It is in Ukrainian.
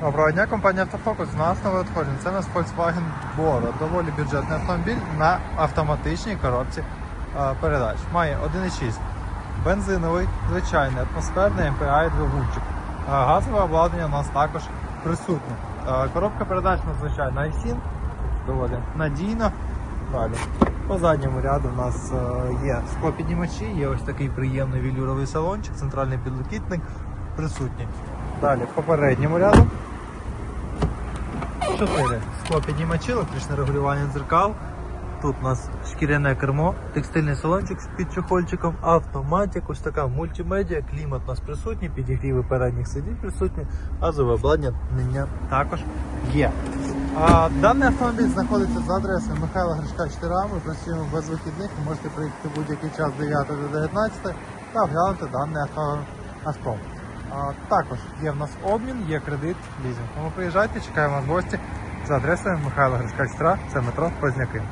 Доброго дня, компанія Автофокус. У нас нове надходження. Це у нас Volkswagen Bora. Доволі бюджетний автомобіль на автоматичній коробці е, передач. Має 1,6. Бензиновий, звичайний, атмосферний MPI двигунчик. Е, Газове обладнання у нас також присутнє. Е, Коробка передач надзвичайно iSIN, доволі надійно. Далі. По задньому ряду у нас е, є склопіднімачі, є ось такий приємний вілюровий салончик, центральний підлокітник присутній. Далі по передньому ряду. 4 склопіднімачі, електричне регулювання дзеркал. Тут у нас шкіряне кермо, текстильний салончик з під чохольчиком, автоматик, ось така мультимедіа, клімат у нас присутній, підігріви передніх сидінь присутні, газове обладнання також є. А, даний автомобіль знаходиться за адресою Михайла Гришка 4А. Ми працюємо без вихідних. Ви можете приїхати будь-який час з 9 до 19 та оглянути даний авто. Також є в нас обмін, є кредит, лізинг. Тому приїжджайте, чекаємо вас в гості за адресою Михайла Гришка це метро Позняки.